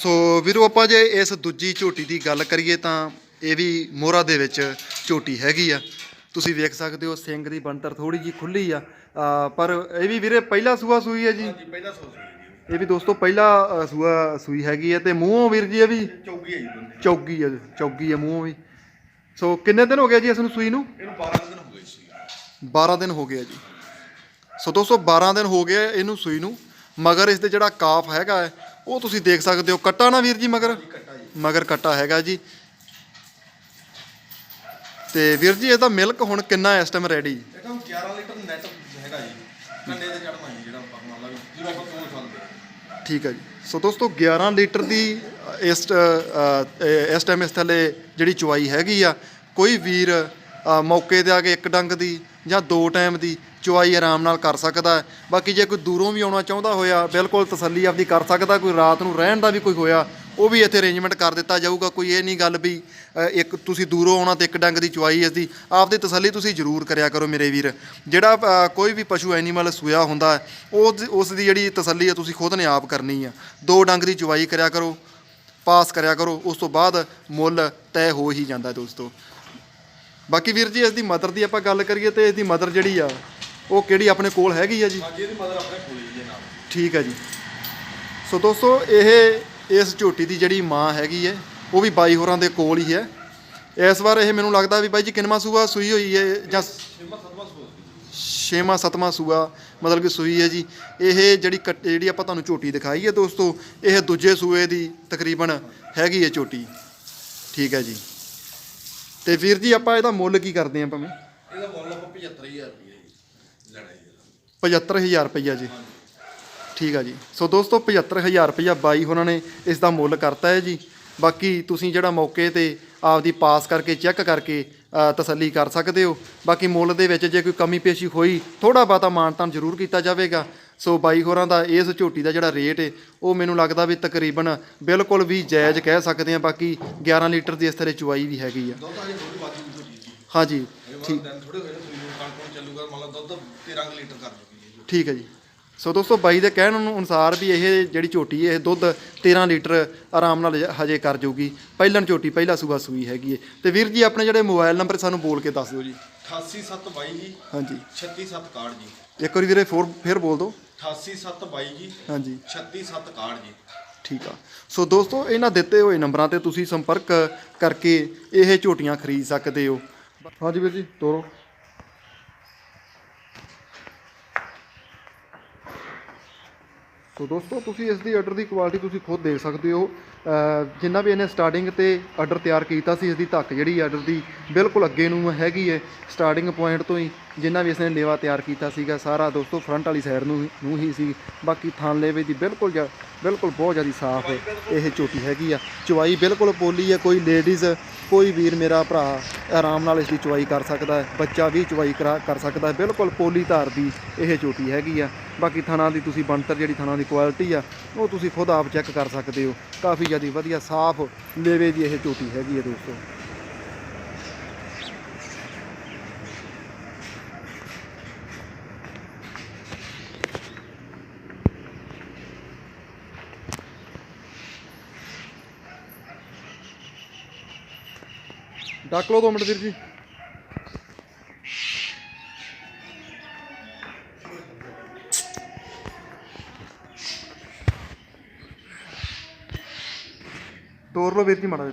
ਸੋ ਵੀਰੋ ਆਪਾਂ ਜੇ ਇਸ ਦੂਜੀ ਝੋਟੀ ਦੀ ਗੱਲ ਕਰੀਏ ਤਾਂ ਇਹ ਵੀ ਮੋਹਰਾ ਦੇ ਵਿੱਚ ਝੋਟੀ ਹੈਗੀ ਆ। ਤੁਸੀਂ ਵੇਖ ਸਕਦੇ ਹੋ ਸਿੰਘ ਦੀ ਬੰਤਰ ਥੋੜੀ ਜੀ ਖੁੱਲੀ ਆ। ਪਰ ਇਹ ਵੀ ਵੀਰੇ ਪਹਿਲਾ ਸੂਆ ਸੂਈ ਹੈ ਜੀ। ਜੀ ਪਹਿਲਾ ਸੌ ਸੀ ਇਹ ਵੀ ਦੋਸਤੋ ਪਹਿਲਾ ਸੂਆ ਸੂਈ ਹੈਗੀ ਹੈ ਤੇ ਮੂੰਹੋਂ ਵੀਰ ਜੀ ਇਹ ਵੀ ਚੌਗੀ ਹੈ ਜੀ ਚੌਗੀ ਆ ਚੌਗੀ ਆ ਮੂੰਹੋਂ ਵੀ। ਸੋ ਕਿੰਨੇ ਦਿਨ ਹੋ ਗਏ ਜੀ ਇਸ ਨੂੰ ਸੂਈ ਨੂੰ? ਇਹਨੂੰ 12 ਦਿਨ ਹੋ ਗਏ ਸੀ 12 ਦਿਨ ਹੋ ਗਏ ਜੀ। ਸੋ ਦੋਸਤੋ 12 ਦਿਨ ਹੋ ਗਏ ਇਹਨੂੰ ਸੂਈ ਨੂੰ ਮਗਰ ਇਸ ਦੇ ਜਿਹੜਾ ਕਾਫ ਹੈਗਾ ਹੈ, ਉਹ ਤੁਸੀਂ ਦੇਖ ਸਕਦੇ ਹੋ ਕੱਟਾ ਨਾ ਵੀਰ ਜੀ ਮਗਰ? ਮਗਰ ਕੱਟਾ ਹੈਗਾ ਜੀ। ਤੇ ਵੀਰ ਜੀ ਇਹਦਾ ਮਿਲਕ ਹੁਣ ਕਿੰਨਾ ਇਸ ਟਾਈਮ ਰੈਡੀ ਇਹ ਤਾਂ 11 ਲੀਟਰ ਨੈਟ ਹੈਗਾ ਜੀ। ਕੰਡੇ ਤੇ ਚੜਨਾ ਜੀ ਜਿਹੜਾ ਆਪਾਂ ਮੰਨ ਲਾ ਵੀ ਜਿਹੜਾ ਆਪਾਂ ਤੋਂ ਸਕਦੇ ਠੀਕ ਹੈ ਜੀ। ਸੋ ਦੋਸਤੋ 11 ਲੀਟਰ ਦੀ ਇਸ ਇਸ ਟਾਈਮ ਇਸ ਥੱਲੇ ਜਿਹੜੀ ਚੁਆਈ ਹੈਗੀ ਆ ਕੋਈ ਵੀਰ ਮੌਕੇ ਤੇ ਆ ਕੇ ਇੱਕ ਡੰਗ ਦੀ ਜਾਂ ਦੋ ਟਾਈਮ ਦੀ ਚੁਆਈ ਆਰਾਮ ਨਾਲ ਕਰ ਸਕਦਾ ਹੈ। ਬਾਕੀ ਜੇ ਕੋਈ ਦੂਰੋਂ ਵੀ ਆਉਣਾ ਚਾਹੁੰਦਾ ਹੋਇਆ, ਬਿਲਕੁਲ ਤਸੱਲੀ ਆਪਦੀ ਕਰ ਸਕਦਾ, ਕੋਈ ਰਾਤ ਨੂੰ ਰਹਿਣ ਦਾ ਵੀ ਕੋਈ ਹੋਇਆ, ਉਹ ਵੀ ਇੱਥੇ ਅਰੇਂਜਮੈਂਟ ਕਰ ਦਿੱਤਾ ਜਾਊਗਾ। ਕੋਈ ਇਹ ਨਹੀਂ ਗੱਲ ਵੀ ਇੱਕ ਤੁਸੀਂ ਦੂਰੋਂ ਆਉਣਾ ਤੇ ਇੱਕ ਡੰਗ ਦੀ ਚੁਆਈ ਇਸ ਦੀ, ਆਪਦੀ ਤਸੱਲੀ ਤੁਸੀਂ ਜ਼ਰੂਰ ਕਰਿਆ ਕਰੋ ਮੇਰੇ ਵੀਰ। ਜਿਹੜਾ ਕੋਈ ਵੀ ਪਸ਼ੂ ਐਨੀਮਲ ਸੂਇਆ ਹੁੰਦਾ ਹੈ, ਉਹ ਉਸ ਦੀ ਜਿਹੜੀ ਤਸੱਲੀ ਹੈ ਤੁਸੀਂ ਖੁਦ ਨੇ ਆਪ ਕਰਨੀ ਆ ਦੋ ਡੰਗ ਦੀ ਚੁਆਈ ਕਰਿਆ ਕਰੋ, ਪਾਸ ਕਰਿਆ ਕਰੋ, ਉਸ ਤੋਂ ਬਾਅਦ ਮੁੱਲ ਤੈਅ ਹੋ ਹੀ ਜਾਂਦਾ ਦੋਸਤੋ। ਬਾਕੀ ਵੀਰ ਜੀ ਇਸ ਦੀ ਮਦਰ ਦੀ ਆਪਾਂ ਗੱਲ ਕਰੀਏ ਤੇ ਇਸ ਦੀ ਮਦਰ ਜਿਹੜੀ ਆ ਉਹ ਕਿਹੜੀ ਆਪਣੇ ਕੋਲ ਹੈਗੀ ਆ ਜੀ? ਹਾਂਜੀ ਇਹਦੀ ਮਦਰ ਆਪਣੇ ਕੋਲ ਹੀ ਹੈ ਨਾਲ। ਠੀਕ ਹੈ ਜੀ। ਸੋ ਦੋਸਤੋ ਇਹ ਇਸ ਝੋਟੀ ਦੀ ਜਿਹੜੀ ਮਾਂ ਹੈਗੀ ਹੈ ਉਹ ਵੀ ਬਾਈ ਹੋਰਾਂ ਦੇ ਕੋਲ ਹੀ ਹੈ ਇਸ ਵਾਰ ਇਹ ਮੈਨੂੰ ਲੱਗਦਾ ਵੀ ਬਾਈ ਜੀ ਕਿੰਨਵਾਂ ਸੂਆ ਸੂਈ ਹੋਈ ਹੈ ਜਾਂ ਛੇਵਾਂ ਸੱਤਵਾਂ ਸੂਆ ਮਤਲਬ ਕਿ ਸੂਈ ਹੈ ਜੀ। ਇਹ ਜਿਹੜੀ ਜਿਹੜੀ ਆਪਾਂ ਤੁਹਾਨੂੰ ਝੋਟੀ ਦਿਖਾਈ ਹੈ ਦੋਸਤੋ ਇਹ ਦੂਜੇ ਸੂਏ ਦੀ ਤਕਰੀਬਨ ਹੈਗੀ ਹੈ ਝੋਟੀ। ਠੀਕ ਹੈ ਜੀ। ਤੇ ਵੀਰ ਜੀ ਆਪਾਂ ਇਹਦਾ ਮੁੱਲ ਕੀ ਕਰਦੇ ਆਂ ਭਾਵੇਂ? ਇਹਦਾ ਮੁੱਲ ਆਪਾਂ 75000 ਰੁਪਏ ਜੀ ਲੈਣਾ ਜੀ ਇਹਦਾ। 75000 ਰੁਪਈਆ ਜੀ। ਠੀਕ ਆ ਜੀ। ਸੋ ਦੋਸਤੋ 75000 ਰੁਪਈਆ ਬਾਈ ਉਹਨਾਂ ਨੇ ਇਸ ਦਾ ਮੁੱਲ ਕਰਤਾ ਹੈ ਜੀ। ਬਾਕੀ ਤੁਸੀਂ ਜਿਹੜਾ ਮੌਕੇ ਤੇ ਆਪਦੀ ਪਾਸ ਕਰਕੇ ਚੈੱਕ ਕਰਕੇ ਤਸੱਲੀ ਕਰ ਸਕਦੇ ਹੋ। ਬਾਕੀ ਮੁੱਲ ਦੇ ਵਿੱਚ ਜੇ ਕੋਈ ਕਮੀ ਪੇਸ਼ੀ ਹੋਈ ਥੋੜਾ ਬਾਤਾ ਮਾਨਤਾਨ ਜ਼ਰੂਰ ਕੀਤਾ ਜਾਵੇਗਾ। ਸੋ ਬਾਈ ਹੋਰਾਂ ਦਾ ਇਸ ਝੋਟੀ ਦਾ ਜਿਹੜਾ ਰੇਟ ਹੈ ਉਹ ਮੈਨੂੰ ਲੱਗਦਾ ਵੀ ਤਕਰੀਬਨ ਬਿਲਕੁਲ ਵੀ ਜਾਇਜ਼ ਕਹਿ ਸਕਦੇ ਆ ਬਾਕੀ 11 ਲੀਟਰ ਦੀ ਇਸ ਤਰ੍ਹਾਂ ਚੁਆਈ ਵੀ ਹੈਗੀ ਆ। ਹਾਂਜੀ ਠੀਕ। ਦਿਨ ਥੋੜੇ ਹੋਏ ਨੇ ਸੂਈ ਨੂੰ ਕਣ ਕਣ ਚੱਲੂਗਾ ਮੰਨ ਲਾ ਦੁੱਧ 13 ਕੁ ਲੀਟਰ ਕਰ ਚੁੱਕੀ ਹੈ ਜੀ। ਠੀਕ ਹੈ ਜੀ। ਸੋ ਦੋਸਤੋ ਬਾਈ ਦੇ ਕਹਿਣ ਨੂੰ ਅਨੁਸਾਰ ਵੀ ਇਹ ਜਿਹੜੀ ਝੋਟੀ ਇਹ ਦੁੱਧ 13 ਲੀਟਰ ਆਰਾਮ ਨਾਲ ਹਜੇ ਕਰ ਜਾਊਗੀ ਪਹਿਲਣ ਝੋਟੀ ਪਹਿਲਾ ਸੂਆ ਸੂਈ ਹੈਗੀ ਹੈ ਤੇ ਵੀਰ ਜੀ ਆਪਣੇ ਜਿਹੜੇ ਮੋਬਾਈਲ ਨੰਬਰ ਸਾਨੂੰ ਬੋਲ ਕੇ ਦੱਸ ਦਿਓ ਜੀ। 88722 ਜੀ ਹਾਂਜੀ। 36761 ਜੀ। ਇੱਕ ਵਾਰੀ ਵੀਰੇ ਫੋਰ ਫਿਰ ਬੋਲ ਦਿਓ। 88722 ਜੀ ਹਾਂਜੀ। 36761 ਜੀ। ਠੀਕ ਆ। ਸੋ ਦੋਸਤੋ ਇਹਨਾਂ ਦਿੱਤੇ ਹੋਏ ਨੰਬਰਾਂ ਤੇ ਤੁਸੀਂ ਸੰਪਰਕ ਕਰਕੇ ਇਹ ਝੋਟੀਆਂ ਖਰੀਦ ਸਕਦੇ ਹੋ। ਹਾਂਜੀ ਵੀਰ ਜੀ ਤੋਰੋ। ਸੋ ਦੋਸਤੋ, ਤੁਸੀਂ ਇਸ ਦੀ ਆਰਡਰ ਦੀ ਕੁਆਲਿਟੀ ਤੁਸੀਂ ਖੁਦ ਦੇਖ ਸਕਦੇ ਹੋ। ਜਿੰਨਾ ਵੀ ਇਹਨੇ ਸਟਾਰਟਿੰਗ ਤੇ ਆਰਡਰ ਤਿਆਰ ਕੀਤਾ ਸੀ, ਇਸ ਦੀ ਧੱਕ ਜਿਹੜੀ ਆਰਡਰ ਦੀ ਬਿਲਕੁਲ ਅੱਗੇ ਨੂੰ ਹੈਗੀ ਹੈ ਸਟਾਰਟਿੰਗ ਪੁਆਇੰਟ ਤੋਂ ਹੀ ਜਿੰਨਾ ਵੀ ਇਸਨੇ ਲੇਵਾ ਤਿਆਰ ਕੀਤਾ ਸੀਗਾ, ਸਾਰਾ ਦੋਸਤੋ ਫਰੰਟ ਵਾਲੀ ਸਾਈਡ ਨੂੰ ਨੂੰ ਹੀ ਸੀ। ਬਾਕੀ ਥਾਂ ਲੇਵੇ ਦੀ ਬਿਲਕੁਲ ਜਿਆ- ਬਿਲਕੁਲ ਬਹੁਤ ਜ਼ਿਆਦਾ ਸਾਫ਼ ਇਹ ਝੋਟੀ ਹੈਗੀ ਆ। ਚਵਾਈ ਬਿਲਕੁਲ ਪੋਲੀ ਹੈ ਕੋਈ ਲੇਡੀਜ਼ ਕੋਈ ਵੀਰ ਮੇਰਾ ਭਰਾ ਆਰਾਮ ਨਾਲ ਇਸ ਦੀ ਚੁਆਈ ਕਰ ਸਕਦਾ ਹੈ, ਬੱਚਾ ਵੀ ਚਵਾਈ ਕਰਾ, ਕਰ ਸਕਦਾ ਹੈ। ਬਿਲਕੁਲ ਪੋਲੀ ਧਾਰ ਦੀ ਇਹ ਝੋਟੀ ਹੈਗੀ ਆ। ਬਾਕੀ ਥਣਾ ਦੀ ਤੁਸੀਂ ਬਣਤਰ ਜਿਹੜੀ ਥਣਾ ਦੀ ਕੁਆਲਿਟੀ ਆ, ਉਹ ਤੁਸੀਂ ਖੁਦ ਆਪ ਚੈੱਕ ਕਰ ਸਕਦੇ ਹੋ। ਕਾਫੀ ਜ਼ਿਆਦਾ ਵਧੀਆ ਸਾਫ਼ ਲੇਵੇ ਦੀ ਇਹ ਝੋਟੀ ਹੈਗੀ ਹੈ ਦੋਸਤੋ। ਡੱਕ ਲਓ ਦੋ ਮਿੰਟ ਵੀਰ ਜੀ। ਤੋਰ ਲਓ ਵੀਰ ਜੀ ਮਾੜਾ ਜਿਹਾ